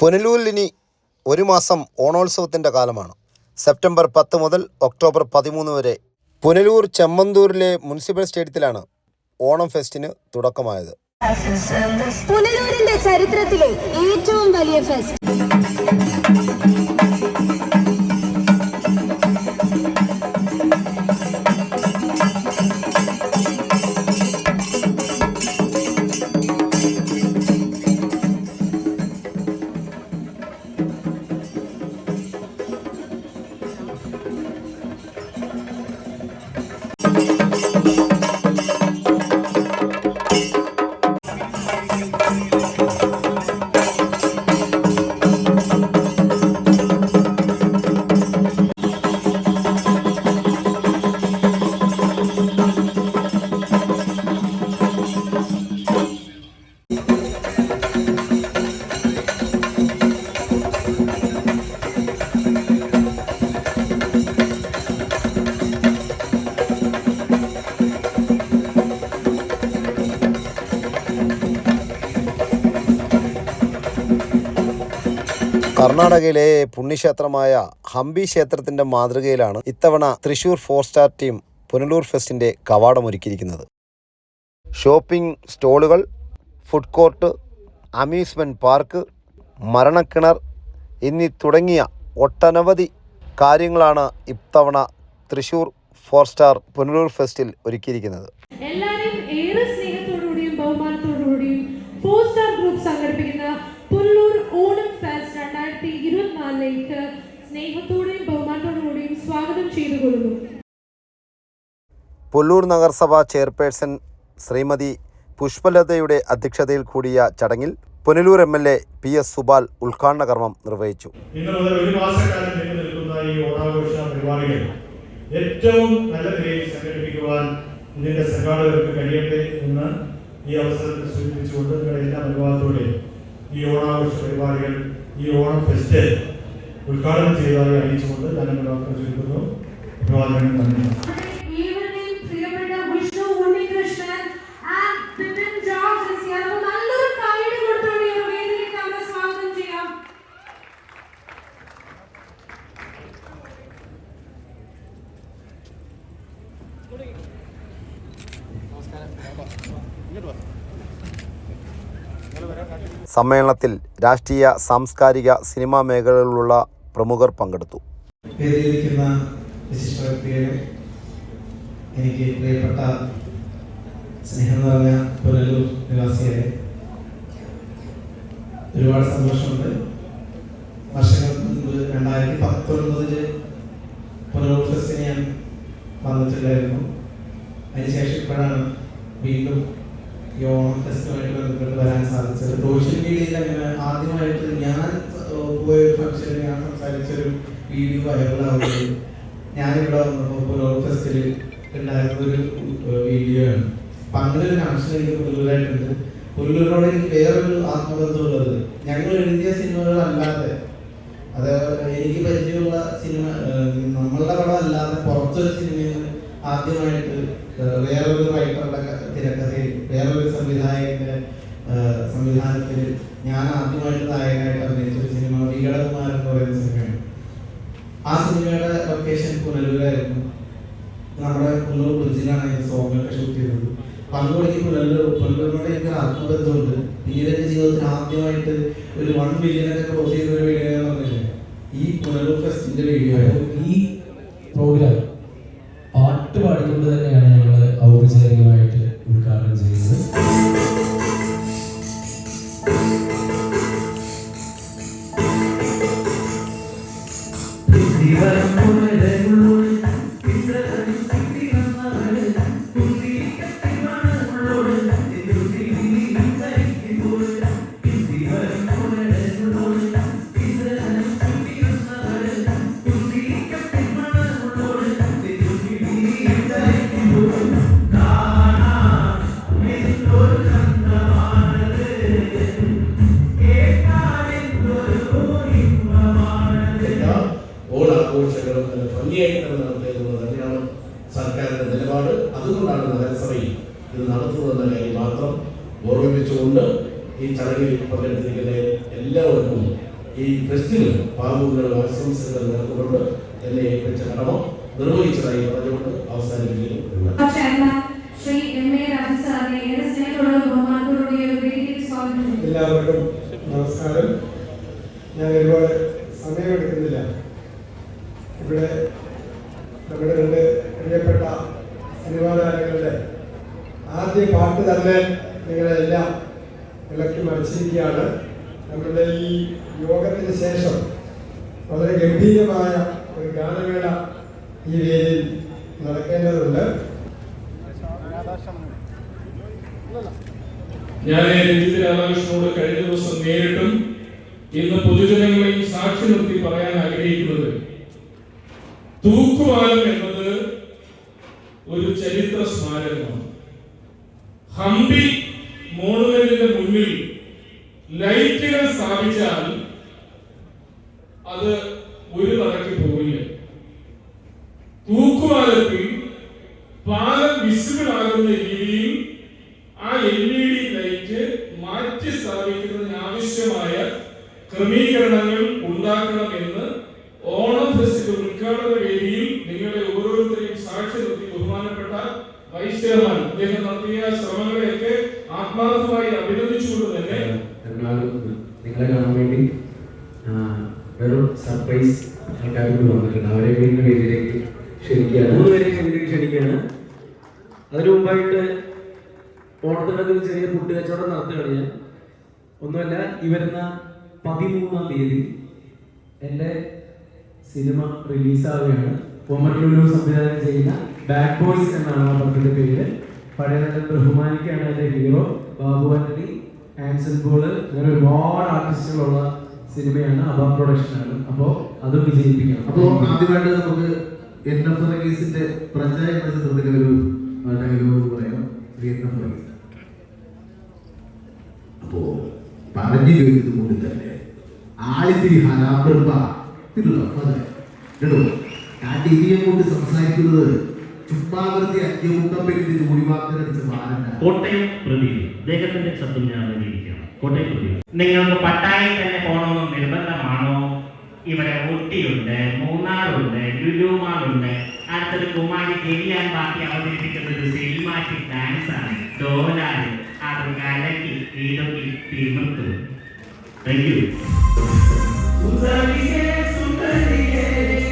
പുനലൂരിലിനി ഒരു മാസം ഓണോത്സവത്തിന്റെ കാലമാണ്. സെപ്റ്റംബർ പത്ത് മുതൽ ഒക്ടോബർ പതിമൂന്ന് വരെ പുനലൂർ ചെമ്മന്തൂരിലെ മുനിസിപ്പൽ സ്റ്റേഡിയത്തിലാണ് ഓണം ഫെസ്റ്റിന് തുടക്കമായത്. പുനലൂരിന്റെ ചരിത്രത്തിലെ ഏറ്റവും വലിയ ഫെസ്റ്റ്. കർണാടകയിലെ പുണ്യക്ഷേത്രമായ ഹംപി ക്ഷേത്രത്തിന്റെ മാതൃകയിലാണ് ഇത്തവണ Thrissur four star team Punalur ഫെസ്റ്റിന്റെ കവാടമൊരുക്കിയിരിക്കുന്നത്. ഷോപ്പിംഗ് സ്റ്റോളുകൾ ഫുഡ് കോർട്ട് അമ്യൂസ്മെന്റ് പാർക്ക് മരണക്കിണർ എന്നീ തുടങ്ങിയ ഒട്ടനവധി കാര്യങ്ങളാണ് ഇത്തവണ തൃശൂർ ഫോർ സ്റ്റാർ പുനലൂർ ഫെസ്റ്റിൽ ഒരുക്കിയിരിക്കുന്നത്. ഇരുപത്തിനാലിലേക്ക് സ്നേഹത്തോടെയും ബഹുമാനത്തോടുകൂടിയും സ്വാഗതം ചെയ്തു കൊള്ളുന്നു പുല്ലൂർ നഗരസഭ ചെയർപേഴ്സൺ ശ്രീമതി പുഷ്പലതയുടെ അധ്യക്ഷതയിൽ കൂടിയ ചടങ്ങിൽ Punalur M L A P S Supal ഉദ്ഘാടന കർമ്മം നിർവഹിച്ചു. ഇന്ന് മുതൽ ഒരു മാസക്കാലം നീണ്ടു നിൽക്കുന്ന ഈ ഓണാഘോഷ പരിപാടികൾ ഏറ്റവും നല്ല നിലയിൽ സംഘടിപ്പിക്കുവാൻ ഇതിന്റെ സംഘാടകർക്ക് കഴിയട്ടെ എന്ന് ഈ അവസരത്തിൽ സൂചിപ്പിച്ചുകൊണ്ട് നിങ്ങളുടെ എല്ലാ അനുഭവത്തോടെയും ഈ ഓണാഘോഷ പരിപാടികൾ ഈ ഓണം ഫെസ്റ്റ് ഉദ്ഘാടനം ചെയ്തതായി അറിയിച്ചുകൊണ്ട് ഞാൻ എന്റെ ചുരുക്കുന്നു അഭിവാദനങ്ങൾ നന്ദി. സമ്മേളനത്തിൽ രാഷ്ട്രീയ സാംസ്കാരിക സിനിമാ മേഖലകളിലുള്ള പ്രമുഖർ പങ്കെടുത്തു. എനിക്ക് പ്രിയപ്പെട്ട സ്നേഹം നിറഞ്ഞ പുനലൂർ നിവാസിയായ ഒരുപാട് സന്തോഷമുണ്ട്. വർഷങ്ങൾക്ക് മുൻപ് രണ്ടായിരത്തി പത്തൊൻപതിൽ പുനലൂർ ഫെസ്റ്റിന് ഞാൻ വന്നിട്ടുണ്ടായിരുന്നു. അതിനുശേഷം ഇപ്പോഴാണ് വീണ്ടും ഈ ഓണം ഫെസ്റ്റുമായിട്ട് ബന്ധപ്പെട്ട് വരാൻ സാധിച്ചത്. സോഷ്യൽ മീഡിയയിൽ അങ്ങനെ ആദ്യമായിട്ട് ഞാൻ പോയ ഒരു ഫംഗ്ഷനിൽ ഞാൻ സംസാരിച്ചൊരു വീഡിയോ വൈറലാവുകയും ഞാനിവിടെ വന്നപ്പോൾ പുനലൂർ ഫെസ്റ്റിൽ ഉണ്ടായിരുന്ന ഒരു വീഡിയോ ആണ്. അപ്പം അങ്ങനെ ഒരു കണക്ഷൻ എനിക്ക് പുല്ലൂരായിട്ടുണ്ട് പുല്ലൂരോട് എനിക്ക് വേറൊരു ആത്മബന്ധമുള്ളത്. ഞങ്ങൾ എഴുതിയ സിനിമകൾ അല്ലാതെ അത് എനിക്ക് പരിചയമുള്ള സിനിമ നമ്മളുടെ പടം അല്ലാതെ പുറത്തൊരു സിനിമയിൽ ആദ്യമായിട്ട് വേറൊരു റൈറ്ററുടെ തിരക്കഥയിൽ വേറൊരു സംവിധായകന്റെ സംവിധാനത്തിൽ ഞാൻ ആദ്യമായിട്ട് നായകനായിട്ട് അഭിനയിച്ച ഒരു സിനിമ വികടകുമാരൻ എന്ന് പറയുന്ന സിനിമയാണ്. ആ സിനിമയുടെ ലൊക്കേഷൻ പുനലൂരായിരുന്നു. നമ്മുടെ പുനലൂർ ബ്രിഡ്ജിലാണ് അതിന്റെ സോങ്ങൊക്കെ ഷൂട്ട് ചെയ്തത്. തുടങ്ങി പുനലൂർ പുനലൂരിനോട് എനിക്ക് ആത്മബന്ധമുണ്ട്. പിന്നീട് എന്റെ ജീവിതത്തിൽ ആദ്യമായിട്ട് ഒരു വൺ മില്യൺ ഒക്കെ ക്രോസ് ചെയ്ത ഒരു വീഡിയോ എന്ന് പറഞ്ഞില്ലേ ഈ പുനലൂർ ഫെസ്റ്റിന്റെ വീഡിയോ ഈ പ്രോഗ്രാം you Jesus. ഭംഗിയായി തന്നെ നടത്തേക്കുന്നത് തന്നെയാണ് സർക്കാരിന്റെ നിലപാട്. അതുകൊണ്ടാണ് നഗരസഭയിൽ ഇത് നടത്തുന്നതെന്ന കാര്യം മാത്രം ഓർമ്മിപ്പിച്ചുകൊണ്ട് ഈ ചടങ്ങിൽ പങ്കെടുത്തിരിക്കുന്ന എല്ലാവർക്കും ഈ ഫെസ്റ്റിന് ഭാവുകൾ ആശംസകൾ നൽകുന്നുണ്ട് എന്നെ ഏൽപ്പിച്ച കടമ നിർവഹിച്ചതായി പറഞ്ഞുകൊണ്ട് അവസാനിപ്പിക്കുന്നു. ഇവിടെ നമ്മുടെ രണ്ട് പ്രിയപ്പെട്ട സിനിമാ താരങ്ങളുടെ ആദ്യ പാട്ട് തന്നെ നിങ്ങളെല്ലാം ഇളക്കി മറിച്ചിരിക്കുകയാണ്. നമ്മുടെ ഈ യോഗത്തിന് ശേഷം വളരെ ഗംഭീരമായ ഒരു ഗാനമേള ഈ വേദിയിൽ നടക്കേണ്ടതുണ്ട്. ഞാൻ രഞ്ജിത് രാധാകൃഷ്ണനോട് കഴിഞ്ഞ ദിവസം നേരിട്ടും ഇന്ന് പൊതുജനങ്ങളെയും സാക്ഷി നിർത്തി പറയാൻ ആഗ്രഹിക്കുന്നത് തൂക്കുപാലം എന്നത് ഒരു ചരിത്ര സ്മാരകമാണ്. ഹംപി മോണുമെന്റിന്റെ മുന്നിൽ ലൈറ്റുകൾ സ്ഥാപിച്ചാൽ അത് ഒരു നടക്കി പോവില്ല തൂക്കുപാലത്തിൽ പാലം വിസിബിൾ ആകുന്ന രീതിയിൽ ആ എൽ ഇ ഡി ലൈറ്റ് മാറ്റി സ്ഥാപിക്കുന്നതിന് ആവശ്യമായ ക്രമീകരണങ്ങൾ ഉണ്ടാക്കണമെന്ന് ഉദ്ഘാടന വേദിയിൽ നിങ്ങളെ ഓരോരുത്തരെയും സാക്ഷി നിർത്തി ബഹുമാനപ്പെട്ട വൈസ് ചെയർമാൻ അദ്ദേഹം നടത്തിയ ശ്രമങ്ങളെയൊക്കെ ആത്മാർത്ഥമായി അഭിനന്ദിച്ചുകൊണ്ട് തന്നെ നിങ്ങളെ കാണാൻ വേണ്ടി വെറും സർപ്രൈസ് ആൾക്കാർ കൂടി വന്നിട്ടുണ്ട്. അവരെ വീണ്ടും വേദിയിലേക്ക് ക്ഷണിക്കുകയാണ്. മൂന്ന് വേദിയിലേക്ക് ക്ഷണിക്കുകയാണ്. അതിനു മുമ്പായിട്ട് ഓണത്തിനൊക്കെ ചെറിയ ഫുഡ് കച്ചവടം നടത്തുകയാണ് ഞാൻ. ഒന്നുമല്ല ഈ വരുന്ന പതിമൂന്നാം തീയതി എന്റെ സിനിമ റിലീസാവുകയാണ്. പൊമ്മട്ടിലൂർ സംവിധാനം ചെയ്യുന്ന ബാഡ് ബോയ്സ് എന്നാണ് ആ പടത്തിന്റെ പേര്. പഴയ ബഹുമാനിക്കാണ് അതിന്റെ ഹീറോ. ബാബു ആന്റണി ആൻസൺ ബോൾ അങ്ങനെ ഒരുപാട് ആർട്ടിസ്റ്റുകളുള്ള സിനിമയാണ് അബാം പ്രൊഡക്ഷൻ ആണ് അപ്പോൾ അത് വിജയിപ്പിക്കണം. അപ്പോ ആദ്യമായിട്ട് നമുക്ക് എൻ എഫ് റഗീസിന്റെ പ്രജയ ഒരു ഡയലോഗ് പറയാം. അപ്പോ പറഞ്ഞു കേൾക്കുന്നത് കൊണ്ട് തന്നെ ആളിത്തിരി കേട്ടോ ഞാൻ കൊണ്ട്? സംസാരിക്കുന്നത് കോട്ടയം അദ്ദേഹത്തിന്റെ ശബ്ദം ഞാൻ കോട്ടയം നിങ്ങൾക്ക് പട്ടായി തന്നെ പോകണമെന്ന് നിർബന്ധമാണോ? ഇവിടെ ഊട്ടിയുണ്ട് മൂന്നാറുണ്ട് ലുലുമാളുണ്ട്. അടുത്തൊരു കുമാരി ഗെലിയാൻ പാർട്ടി അവതരിപ്പിക്കുന്ന ഒരു സിനിമാറ്റിക് ഡാൻസ് ആണ്. ഡോലാൽ അത് കലക്കി ഇതൊക്കെ തിമിർത്തു. Thank you Holy